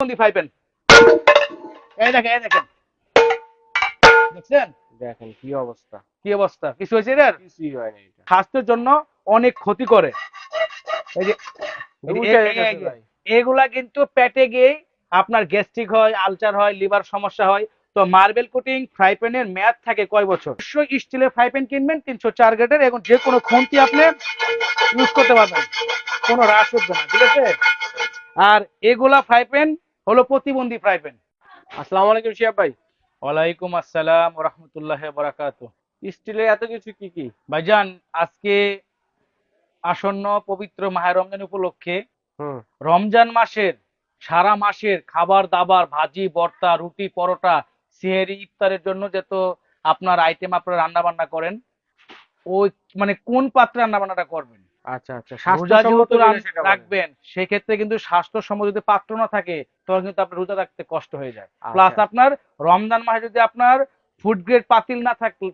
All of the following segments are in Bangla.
বন্দি পাইবেন এই দেখেন এই দেখেন। দেখছেন? দেখেন কি অবস্থা। কি অবস্থা? কিছু হয়েছে এটার কিছুই হয় না এটা। স্বাস্থ্যের জন্য অনেক ক্ষতি করে। এই যে। এগুলা কিন্তু পেটে গিয়ে আপনার গ্যাস্ট্রিক হয় আলচার হয় লিভার সমস্যা হয়। তো মার্বেল কোটিং ফ্রাই প্যানের মেয়াদ থাকে কয় বছর? অবশ্যই স্টিলের ফ্রাই প্যান কিনবেন তিনশো চার গ্রেডের এবং যে কোনো খুন্তি আপনি ইউজ করতে পারবেন। কোনো হ্রাস হচ্ছে না ঠিক আছে? আর এগুলা ফ্রাই প্যান হলো প্রতিবন্ধী ফ্রাই প্যান আসসালামু আলাইকুম শিয়াব ভাই। ওয়ালাইকুম আসসালাম রহমতুল্লাহ বরাকাতু স্টিলের এত কিছু কি কি? ভাইজান আজকে আসন্ন পবিত্র মাহের রমজান উপলক্ষে রমজান মাসের সারা মাসের খাবার দাবার ভাজি ভর্তা রুটি পরোটা সিহেরি ইফতারের জন্য যত আপনার আইটেম আপনারা রান্না বান্না করেন ওই মানে কোন পাত্রে রান্না বান্নাটা করবেন? আচ্ছা আচ্ছা স্বাস্থ্যসম্মত। রাখবেন সেক্ষেত্রে কিন্তু স্বাস্থ্যসম্মত যদি পাত্র না থাকে তখন কিন্তু আপনার রোজা রাখতে কষ্ট হয়ে যায় আচ্ছা। প্লাস আপনার রমজান মাসে যদি আপনার ফুড গ্রেড পাতিল না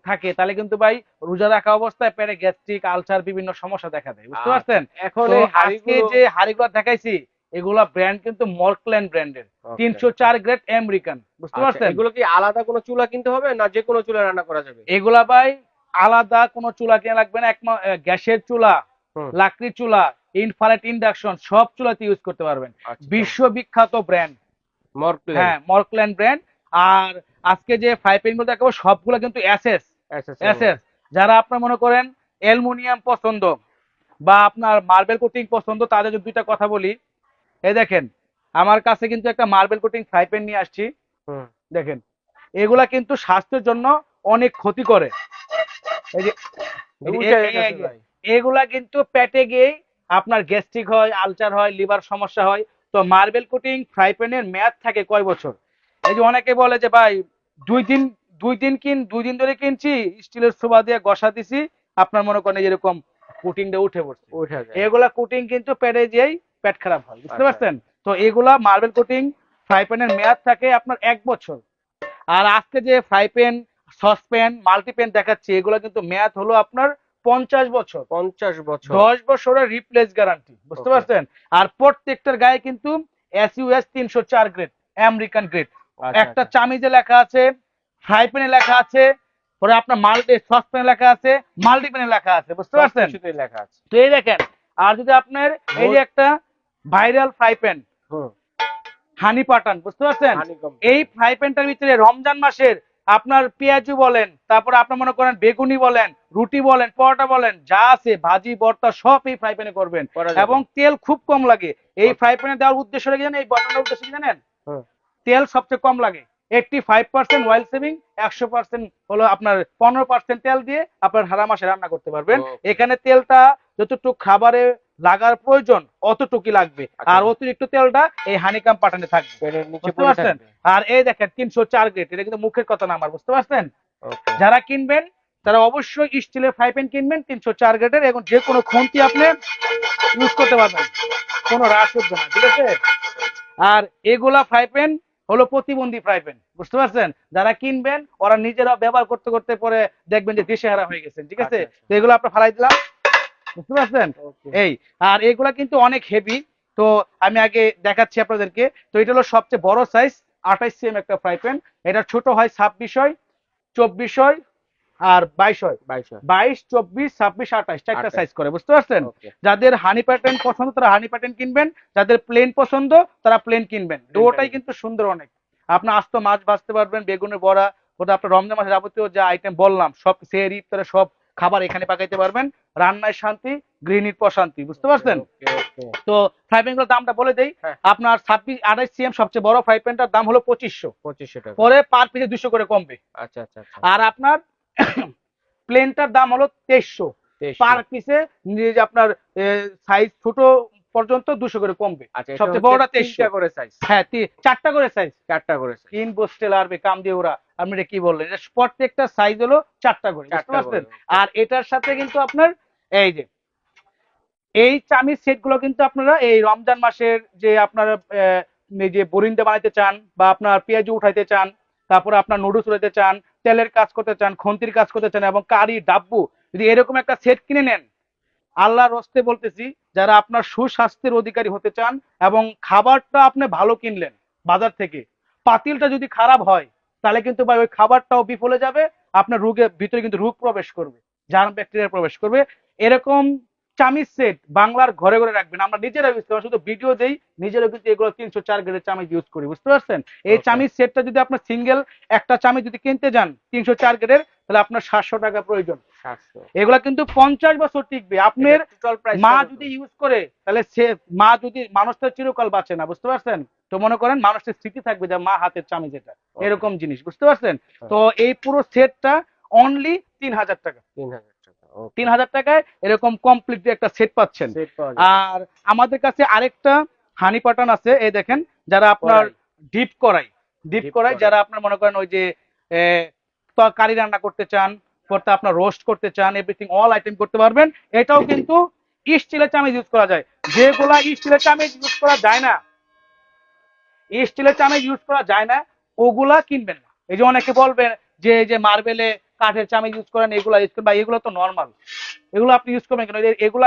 থাকে তাহলে কিন্তু ভাই রোজা রাখা অবস্থায় পেটে গ্যাস্ট্রিক আলসার বিভিন্ন সমস্যা দেখা দেয় বুঝতে। পারছেন এখন আজকে যে হাড়িগুলো দেখাইছি এগুলা ব্র্যান্ড কিন্তু মর্কল্যান্ড ব্র্যান্ডের. তিনশো চার গ্রেড আমেরিকান বুঝতে পারছেন এগুলো কি আলাদা কোনো চুলা কিনতে হবে না যে কোনো চুলা রান্না করা যাবে এগুলা ভাই আলাদা কোনো চুলা কেনা লাগবে না এক গ্যাসের চুলা। লাকড়ির চুলা ইনফ্রারেড ইন্ডাকশন সব চুলাতে ইউজ করতে পারবেন। আচ্ছা, বিশ্ববিখ্যাত ব্র্যান্ড হ্যাঁ মর্কল্যান্ড ব্র্যান্ড আর আজকে যে ফ্রাই প্যানগুলো দেখাবো সবগুলো কিন্তু এসএস এসএস যারা আপনার মনে করেন অ্যালুমিনিয়াম পছন্দ বা আপনার মার্বেল কোটিং পছন্দ তাদের যদি দুইটা কথা বলি এই দেখেন আমার কাছে কিন্তু একটা মার্বেল কোটিং ফ্রাই প্যান নিয়ে আসছি। দেখেন এগুলা কিন্তু স্বাস্থ্যের জন্য অনেক ক্ষতি করে এই যে এগুলা কিন্তু পেটে গিয়ে আপনার গ্যাস্ট্রিক হয় আলচার হয় লিভার সমস্যা হয়। তো মার্বেল কোটিং ফ্রাই প্যানের মেয়াদ থাকে কয় বছর? এই যে অনেকে বলে যে ভাই দুই দিন দুই দিন কিন দুই দিন ধরে কিনছি স্টিলের সোবা দিয়ে গসা দিছি। আপনার মনে করেন যেরকম কোটিংটা উঠে পড়ছে। উঠে যায়। এগুলা কোটিং কিন্তু পেটে যেই পেট খারাপ হয় বুঝতে আচ্ছা। পারছেন? তো এগুলা মার্বেল কোটিং ফ্রাই প্যানের মেয়াদ থাকে আপনার এক বছর। আর আজকে যে ফ্রাই প্যান সসপ্যান মাল্টিপ্যান দেখাচ্ছি এগুলো কিন্তু মেয়াদ হলো আপনার পঞ্চাশ বছর। পঞ্চাশ বছর। দশ বছরের রিপ্লেস গ্যারান্টি বুঝতে পারছেন? আর প্রত্যেকটার গায়ে কিন্তু এস ইউএস তিনশো চার গ্রেড আমেরিকান গ্রেড একটা আচ্ছা। চামিজে লেখা আছে ফ্রাই প্যানে লেখা আছে পরে আপনার মাল্টি সসপ্যানে লেখা আছে মাল্টিপ্যানে লেখা আছে বুঝতে পারছেন? লেখা আছে। তো এই দেখেন আর যদি আপনার এই যে একটা ভাইরাল ফ্রাই প্যান হুম। হানি পাটান বুঝতে পারছেন? এই ফ্রাই প্যানটার ভিতরে রমজান মাসের আপনার পেঁয়াজু বলেন তারপর আপনার মনে করেন বেগুনি বলেন রুটি বলেন পরোটা বলেন যা আছে ভাজি ভর্তা সব এই ফ্রাই প্যানে করবেন। এবং তেল খুব কম লাগে। এই আচ্ছা। ফ্রাই প্যানে দেওয়ার উদ্দেশ্য জানেন এই বটনের উদ্দেশ্য কি জানেন? তেল সবচেয়ে কম লাগে। Eighty five percent oil saving একশো পার্সেন্ট হলো আপনার পনেরো পার্সেন্ট তেল দিয়ে আপনার হারা মাসে রান্না করতে পারবেন। এখানে তেলটা যতটুকু খাবারে লাগার প্রয়োজন অতটুকুই লাগবে। আচ্ছা। আর অতিরিক্ত তেলটা এই হানিকাম পাঠানে থাকবে। বুঝতে পারছেন? আর এই দেখেন তিনশো চার গ্রেড এটা কিন্তু মুখের কথা না আমার বুঝতে পারছেন? যারা কিনবেন তারা অবশ্যই স্টিলের ফ্রাই প্যান কিনবেন তিনশো চার গ্রেডের এবং যে কোনো খুন্তি আপনি ইউজ করতে পারবেন। কোনো হ্রাস হচ্ছে না ঠিক আছে? আর এগুলা ফ্রাই প্যান হলো প্রতিবন্ধী ফ্রাই প্যান বুঝতে পারছেন যারা কিনবেন ওরা নিজেরা ব্যবহার করতে করতে পরে দেখবেন যে দিশেহারা হয়ে গেছেন ঠিক আছে আচ্ছা, আচ্ছা। তো এগুলো আপনার ফালাই দিলাম বুঝতে পারছেন. এই আর এগুলা কিন্তু অনেক হেভি তো আমি আগে দেখাচ্ছি আপনাদেরকে তো এটা হলো সবচেয়ে বড় সাইজ আঠাইশ সিএম একটা ফ্রাই প্যান এটা ছোট হয় ছাব্বিশ হয় চব্বিশ হয় আর বাইশ হয়। বাইশ চব্বিশ ছাব্বিশ আঠাইশ চারটা সাইজ করে বুঝতে পারছেন? যাদের হানি প্যাটার্ন পছন্দ তারা হানি প্যাটার্ন কিনবেন। যাদের প্লেন পছন্দ তারা প্লেন কিনবেন। দুটাই কিন্তু সুন্দর অনেক। আপনি আস্ত মাছ ভাজতে পারবেন বেগুনের বড়া ওটা আপনার রমজান মাসে যাবতীয় যে আইটেম বললাম সব সের ইফতারে সব খাবার এখানে পাকাইতে পারবেন। রান্নায় শান্তি গৃহিণীর প্রশান্তি বুঝতে পারছেন. তো ফ্রাই প্যানগুলোর দামটা বলে দেই। হ্যাঁ। আপনার ছাব্বিশ আঠাইশ সিএম সবচেয়ে বড় ফ্রাই প্যানটার দাম হলো পঁচিশশো। পঁচিশশো টাকা। পরে পার পিসে দুশো করে কমবে। আচ্ছা আচ্ছা আচ্ছা। আর আপনার প্লেনটার দাম হলো তেইশশো। পার পিসে আপনার সাইজ ছোট পর্যন্ত দুশো করে কমবে। আচ্ছা সবচেয়ে বড়টা তেইশশো। তিনটা করে সাইজ হ্যাঁ চারটা করে সাইজ চারটা করে তিন বস্টেল আরবে কাম দিয়ে ওরা আপনি এটা কি বললেন? এটা প্রত্যেকটা সাইজ হলো চারটা করে আর এটার সাথে কিন্তু আপনার এই যে এই চামিজ সেটগুলো কিন্তু আপনারা এই রমজান মাসের যে আপনারা যে বরিন্দা বানাইতে চান বা আপনার পেঁয়াজি উঠাইতে চান তারপরে আপনার নুডলস উঠাইতে চান, তেলের কাজ করতে চান, খন্তির কাজ করতে চান এবং কারি, ডাব্বু, যদি এরকম একটা সেট কিনে নেন, আল্লাহর রস্তে বলতেছি, যারা আপনার সুস্বাস্থ্যের অধিকারী হতে চান এবং খাবারটা আপনি ভালো কিনলেন বাজার থেকে, পাতিলটা যদি খারাপ হয়, তাহলে কিন্তু ভাই ওই খাবারটাও বিফলে যাবে, আপনার রোগের ভিতরে কিন্তু রোগ প্রবেশ করবে জার্ম ব্যাকটেরিয়া প্রবেশ করবে। এরকম চামিচ সেট বাংলার ঘরে ঘরে রাখবেন। আমরা নিজেরা ইউজ করি শুধু ভিডিও দেই নিজেরা কিন্তু এগুলো তিনশো চার গ্রেডের চামিচ ইউজ করি বুঝতে পারছেন? এই. চামিচ সেটটা যদি আপনার সিঙ্গেল একটা চামিচ যদি কিনতে যান তিনশো চার গ্রেডের তাহলে আপনার সাতশো টাকা প্রয়োজন। এগুলা কিন্তু পঞ্চাশ বছর টিকবে। আপনার মা যদি ইউজ করে তাহলে সে মা যদি মানুষটা চিরকাল বাঁচে না বুঝতে পারছেন? তো মনে করেন মানুষের স্মৃতি থাকবে যে মা হাতের চামি যেটা এরকম জিনিস বুঝতে পারছেন? তো এই পুরো সেটটা অনলি তিন হাজার টাকা। তিন হাজার। তিন হাজার টাকায় এরকম কমপ্লিট একটা সেট পাচ্ছেন। আর আমাদের কাছে আরেকটা হানি পাটান আছে এই দেখেন যারা আপনার। ডিপ করাই ডিপ করাই। যারা আপনার মনে করেন ওই যে তরকারি রান্না করতে চান পরতে আপনার রোস্ট করতে চান এভরিথিং অল আইটেম করতে পারবেন এটাও কিন্তু স্টিলের চামিচ ইউজ করা যায়। যেগুলা স্টিলের চামিচ ইউজ করা যায় না স্টিলের চামিচ ইউজ করা যায় না ওগুলা কিনবেন না। এই যে অনেকে বলবেন যে এই যে মার্বেলে কাঠের চামিচ ইউজ করেন এগুলা ইউজ করেন বা এগুলো তো নর্মাল এগুলো আপনি ইউজ করবেন কেন? এগুলা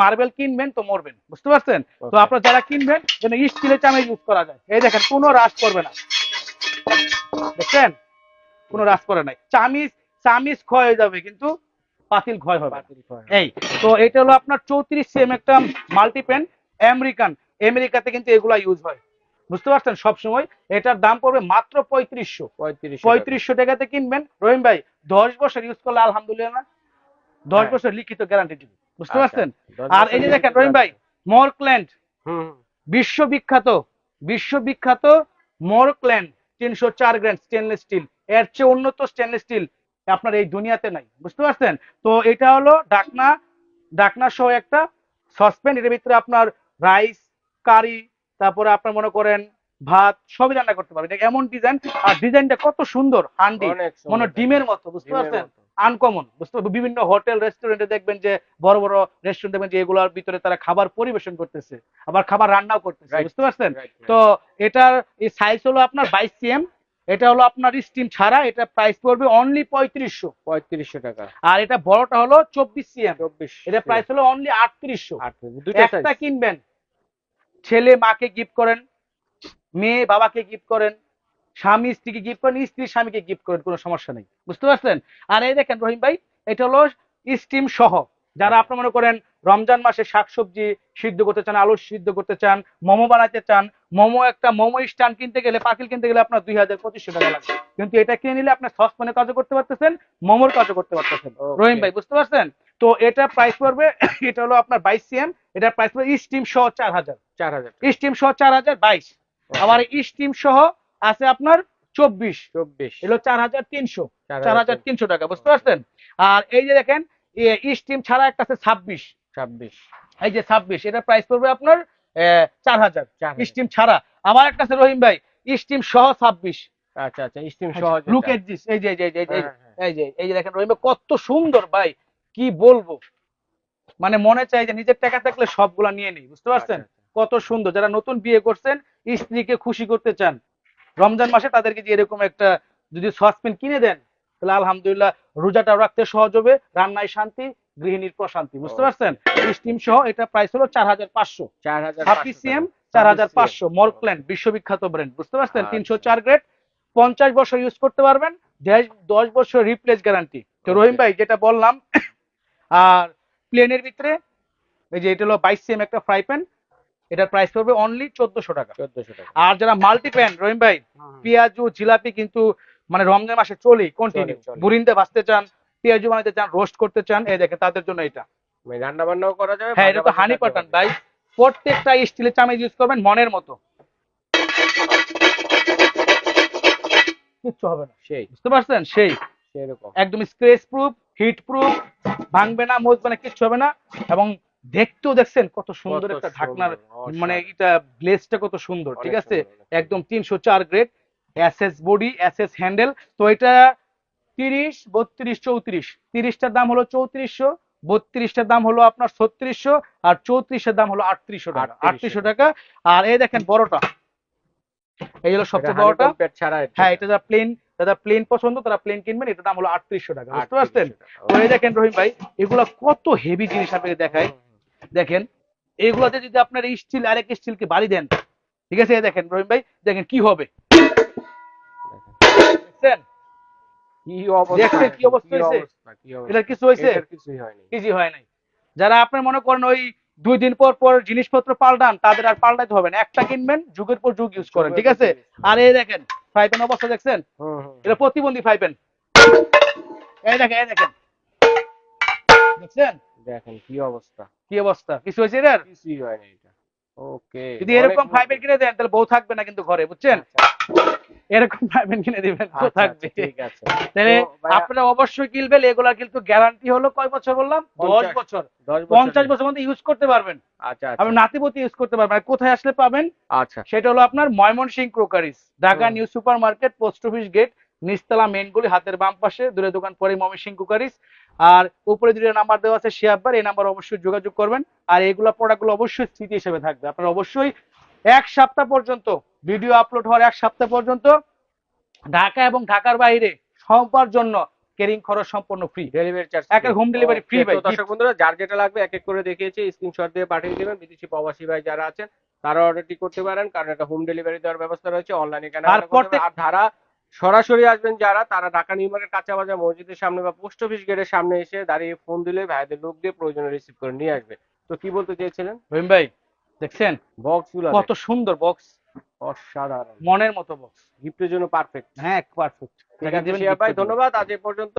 মার্বেল কিনবেন তো মরবেন বুঝতে পারছেন? তো. আপনারা যারা কিনবেন যেন স্টিলের চামিচ ইউজ করা যায়। এই দেখেন কোনো রাস করবে না। দেখছেন? কোনো রাস করে নাই। চামিচ চামিচ ক্ষয় হয়ে যাবে কিন্তু পাতিল ক্ষয় হবে। এই তো এটা হলো আপনার চৌত্রিশ সেম একটা মাল্টিপেন আমেরিকান আমেরিকাতে কিন্তু এগুলা ইউজ হয়। বুঝতে পারছেন? সব সময় এটার দাম পড়বে মাত্র পঁয়ত্রিশশো। পঁয়ত্রিশ পঁয়ত্রিশশো টাকাতে কিনবেন। রহিম ভাই দশ বছর ইউজ করলে আলহামদুলিল্লাহ দশ হ্যাঁ। বছর লিখিত গ্যারান্টি দিবে। বুঝতে আচ্ছা, পারছেন? আর এই যে দেখেন রহিম ভাই মরক্ল্যান্ড। বিশ্ববিখ্যাত বিশ্ববিখ্যাত মরক্ল্যান্ড তিনশো চার গ্র্যান্ড স্টেনলেস স্টিল এর চেয়ে উন্নত স্টেনলেস স্টিল আপনার এই দুনিয়াতে নাই। বুঝতে পারছেন? তো এটা হলো ডাকনা ডাকনা সহ একটা সসপ্যান এর ভিতরে আপনার রাইস কারি তারপরে আপনার মনে করেন ভাত সবই রান্না করতে পারবেন। এটা এমন ডিজাইন আর ডিজাইনটা কত সুন্দর হান্ডি মনে ডিমের মতো বুঝতে পারছেন? আনকমন বুঝতে পারবেন বিভিন্ন হোটেল রেস্টুরেন্টে দেখবেন যে বড় বড় রেস্টুরেন্ট দেখবেন যে এগুলোর ভিতরে তারা খাবার পরিবেশন করতেছে আবার খাবার রান্নাও করতেছে বুঝতে পারছেন. তো এটার এই সাইজ হলো আপনার বাইশ সিএম এটা হলো আপনার স্টিম ছাড়া এটা প্রাইস পড়বে অনলি পঁয়ত্রিশশো। পঁয়ত্রিশশো টাকা। আর এটা বড়টা হলো চব্বিশ সিএম চব্বিশ এটা প্রাইস হলো অনলি আটত্রিশশো। একটা কিনবেন ছেলে মাকে গিফট করেন, মেয়ে বাবাকে গিফট করেন, স্বামী স্ত্রীকে গিফট করেন, স্ত্রী স্বামীকে গিফট করেন, কোনো সমস্যা নেই। বুঝতে পারছেন? আর এই দেখেন রহিম ভাই, এটা হলো স্টিম সহ। যারা আপনি মনে করেন রমজান মাসে শাকসবজি সিদ্ধ করতে চান, আলু সিদ্ধ করতে চান, মোমো বানাতে চান মোমো একটা মোমো স্ট্যান্ড কিনতে গেলে পাতিল কিনতে গেলে আপনার দুই হাজার পঁচিশশো টাকা লাগবে। কিন্তু এটা কিনে নিলে আপনার সসপ্যানের কাজও করতে পারতেছেন মোমোর কাজও করতে পারতেছেন। রহিম ভাই বুঝতে পারছেন? তো এটা প্রাইস পড়বে এটা হলো আপনার বাইশ সিএম এটা প্রাইস পড়বে স্টিম সহ চার হাজার। চার হাজার স্টিম সহ চার হাজার বাইশ। আবার স্টিম সহ আছে আপনার চব্বিশ। চব্বিশ। এগুলো চার হাজার তিনশো। চার চার হাজার তিনশো টাকা বুঝতে পারছেন? আর এই যে দেখেন স্টিম ছাড়া একটা আছে ছাব্বিশ। ছাব্বিশ। এই যে ছাব্বিশ এটা প্রাইস পড়বে আপনার চার হাজার। স্টিম ছাড়া। আছে রহিম ভাই স্টিম সহ ছাব্বিশ। আচ্ছা আচ্ছা স্টিম সহজ লুক এট দিস। এই যে এই যে এই যে এই যে। এই যে এই যে দেখেন রহিম কত সুন্দর ভাই। কি বলব? মানে মনে চাই যে নিজের টাকা থাকলে সবগুলা নিয়ে নিই বুঝতে পারছেন? আচ্ছা, কত সুন্দর। যারা নতুন বিয়ে করছেন স্ত্রীকে খুশি করতে চান রমজান মাসে তাদেরকে যে এরকম একটা যদি সসপেন কিনে দেন তাহলে আলহামদুলিল্লাহ রোজাটা রাখতে সহজ হবে রান্নায় শান্তি গৃহিণীর প্রশান্তি বুঝতে পারছেন? স্টিম সহ এটা প্রাইস হলো চার হাজার পাঁচশো। চার হাজার সিএম চার হাজার পাঁচশো মর্কল্যান্ড বিশ্ববিখ্যাত ব্র্যান্ড বুঝতে পারছেন? আচ্ছা। তিনশো চার গ্রেড পঞ্চাশ বছর ইউজ করতে পারবেন দশ বছর রিপ্লেস গ্যারান্টি তো রহিম ভাই যেটা বললাম আর প্লেনের ভিতরে এই যে এটা হলো বাইশ সিএম একটা ফ্রাই প্যান এটার প্রাইস পড়বে অনলি চোদ্দশো টাকা। চোদ্দশো টাকা। আর যারা মাল্টি প্যান রহিম ভাই পেঁয়াজু জিলাপি কিন্তু মানে রমজান মাসে চলেই কন্টিনিউ। বুরিন্দে ভাজতে চান পেঁয়াজু বানাতে চান রোস্ট করতে চান এই দেখেন তাদের জন্য এটা। রান্না বান্নাও করা যাবে হ্যাঁ এটা তো হানি করা ভাই। প্রত্যেকটা স্টিলের চামচ ইউজ করবেন মনের মতো। কিচ্ছু হবে না। সেই। বুঝতে পারছেন? সেই। একদম স্ক্রেচ প্রুফ হিট প্রুফ ভাঙবে না মজবে না কিচ্ছু হবে না। এবং দেখতেও দেখছেন কত সুন্দর একটা ঢাকনার মানে এটা গ্লেজটা কত সুন্দর ঠিক আছে? একদম তিনশো চার grade S S body S S handle তো এটা তিরিশ বত্রিশ চৌত্রিশ। তিরিশটার দাম হলো চৌত্রিশশো বত্রিশটার দাম হলো আপনার ছত্রিশশো আর চৌত্রিশের দাম হলো আটত্রিশশো টাকা। আটত্রিশশো টাকা। আর এই দেখেন বড়টা। এই হলো সবচেয়ে বড়টা। হ্যাঁ এটা যারা প্লেন যারা প্লেন পছন্দ তারা প্লেন কিনবেন। এটার দাম হলো আটত্রিশশো টাকা। বুঝতে পারছেন? তো এই দেখেন রহিম ভাই এগুলা কত হেভি জিনিস আপনাকে দেখায় দেখেন এগুলাতে যদি আপনার স্টিল আরেক স্টিলকে বাড়ি দেন ঠিক আছে? এই দেখেন রহিম ভাই দেখেন কি হবে। দেখছেন কি অবস্থা? হয়েছে? কিছু হয়েছে? কিছুই হয়নি। কিছুই হয় নাই। যারা আপনি মনে করেন ওই দুই দিন পর পর জিনিসপত্র পাল্টান তাদের আর পাল্টাতে হবে না। একটা কিনবেন যুগের পর যুগ ইউজ করেন ঠিক আছে? আর এই দেখেন অবস্থা দেখছেন? এটা প্রতিবন্ধী এই দেখেন এই দেখেন। দেখছেন? দেখেন কি অবস্থা? কি অবস্থা? কিছু হয়েছে এটার? কিছুই হয়নি এটা। ওকে যদি এরকম ফাইভেন কিনে দেন তাহলে বউ থাকবে না কিন্তু ঘরে বুঝছেন? এরকম কিনে দিবেন থাকবে আচ্ছা, ঠিক আছে। তাহলে আপনারা অবশ্যই কিনবেন এগুলা কিন্তু গ্যারান্টি হলো কয় বছর বললাম? দশ পঞ্চাশ। বছর। দশ পঞ্চাশ বছর বছর মধ্যে ইউজ করতে পারবেন। আচ্ছা আপনি আচ্ছা। নাতিপতি ইউজ করতে পারবেন। কোথায় আসলে পাবেন? আচ্ছা। সেটা হলো আপনার Mymensingh crockeries Dhaka new super market post office gate main গুলি হাতের বাম পাশে দূরে দোকান পরে ময়মনসিং ক্রোকারিস আর উপরে দুটো নাম্বার দেওয়া আছে শিয়াববার এই নাম্বার অবশ্যই যোগাযোগ করবেন। আর এগুলো প্রোডাক্টগুলো অবশ্যই স্মৃতি হিসেবে থাকবে। আপনারা অবশ্যই এক সপ্তাহ পর্যন্ত ভিডিও আপলোড হওয়ার এক সপ্তাহ পর্যন্ত ঢাকা এবং ঢাকার বাইরে সবার জন্য কেরিং খরচ সম্পূর্ণ ফ্রি ডেলিভারি চার্জ একের home delivery free ভাই, দর্শক বন্ধুরা যার যেটা লাগবে এক এক করে দেখিয়েছি স্ক্রিনশট দিয়ে পাঠিয়ে দিবেন। বিদেশি প্রবাসী ভাই যারা আছেন তারা অর্ডারটি করতে পারেন কারণ এটা হোম ডেলিভারি দেওয়ার ব্যবস্থা রয়েছে অনলাইনে কেনাকাটা আর ধারা সরাসরি আসবেন যারা তারা ঢাকা নিউ মার্কেট কাঁচা বাজার মসজিদের সামনে বা পোস্ট অফিস গেটের সামনে এসে দাঁড়িয়ে ফোন দিলে ভাইদের লোক দিয়ে প্রয়োজনে রিসিভ করে নিয়ে আসবে। তো কি বলতে চেয়েছিলেন? ভাই দেখছেন? বক্সগুলো কত সুন্দর বক্স অসাধারণ। মনের মতো বক্স গিফটের জন্য পারফেক্ট হ্যাঁ পারফেক্ট ঠিক আছে ভাই ধন্যবাদ। আজ এ পর্যন্ত